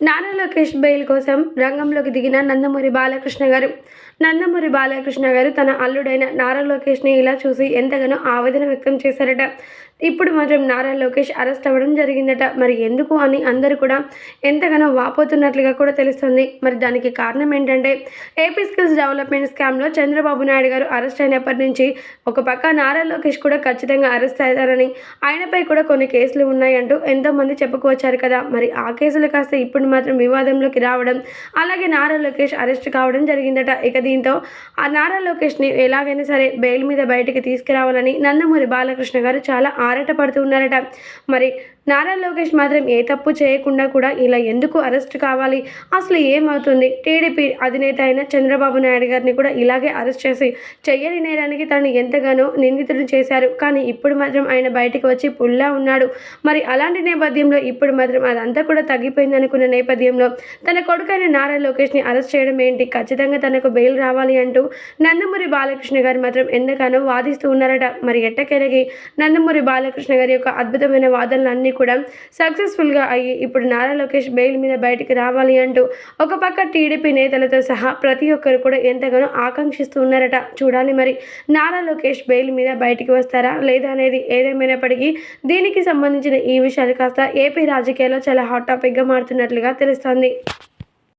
Nara Lokesh bail కోసం రంగంలోకి దిగిన నందమూరి బాలకృష్ణ గారు. నందమూరి బాలకృష్ణ గారు తన అల్లుడైన నారా లోకేష్ని ఇలా చూసి ఎంతగానో ఆవేదన వ్యక్తం చేశారట. ఇప్పుడు మాత్రం నారా లోకేష్ అరెస్ట్ అవ్వడం జరిగిందట. మరి ఎందుకు అని అందరూ కూడా ఎంతగానో వాపోతున్నట్లుగా కూడా తెలుస్తుంది. మరి దానికి కారణం ఏంటంటే ఏపీ స్కిల్స్ డెవలప్మెంట్ స్కామ్లో చంద్రబాబు నాయుడు గారు అరెస్ట్ అయినప్పటి నుంచి ఒక పక్క నారా లోకేష్ కూడా ఖచ్చితంగా అరెస్ట్ అవుతారని ఆయనపై కూడా కొన్ని కేసులు ఉన్నాయంటూ ఎంతోమంది చెప్పుకొచ్చారు కదా. మరి ఆ కేసులు కాస్త ఇప్పుడు మాత్రం వివాదంలోకి రావడం అలాగే నారా లోకేష్ అరెస్ట్ కావడం జరిగిందట. ఇక దీంతో ఆ నారా లోకేష్ని ఎలాగైనా సరే బెయిల్ మీద బయటికి తీసుకురావాలని నందమూరి బాలకృష్ణ గారు చాలా ఆరాట పడుతున్నారట మరి నారా లోకేష్ మాత్రం ఏ తప్పు చేయకుండా కూడా ఇలా ఎందుకు అరెస్ట్ కావాలి? అసలు ఏమవుతుంది? టీడీపీ అధినేత అయిన చంద్రబాబు నాయుడు గారిని కూడా ఇలాగే అరెస్ట్ చేసి చెయ్యని నేరానికి తనని ఎంతగానో నిందితుడు చేశారు. కానీ ఇప్పుడు మాత్రం ఆయన బయటికి వచ్చి పుల్లా ఉన్నాడు. మరి అలాంటి నేపథ్యంలో ఇప్పుడు మాత్రం అదంతా కూడా తగ్గిపోయింది అనుకున్న నేపథ్యంలో తన కొడుకైన నారా లోకేష్ని అరెస్ట్ చేయడం ఏంటి? ఖచ్చితంగా తనకు బెయిల్ రావాలి అంటూ నందమూరి బాలకృష్ణ గారు మాత్రం ఎంతగానో వాదిస్తూ ఉన్నారట. మరి ఎట్టకెలగి నందమూరి బాలకృష్ణ గారి యొక్క అద్భుతమైన వాదనలు అన్ని కూడా సక్సెస్ఫుల్గా అయ్యి ఇప్పుడు నారా లోకేష్ బెయిల్ మీద బయటికి రావాలి అంటూ ఒక పక్క టీడీపీ నేతలతో సహా ప్రతి ఒక్కరు కూడా ఎంతగానో ఆకాంక్షిస్తూ ఉన్నారట. చూడాలి మరి నారా లోకేష్ బెయిల్ మీద బయటికి వస్తారా లేదా అనేది ఏదేమైనప్పటికీ దీనికి సంబంధించిన ఈ విషయాలు కాస్త ఏపీ రాజకీయాల్లో చాలా హాట్ టాపిక్గా మారుతున్నట్లుగా తెలుస్తోంది.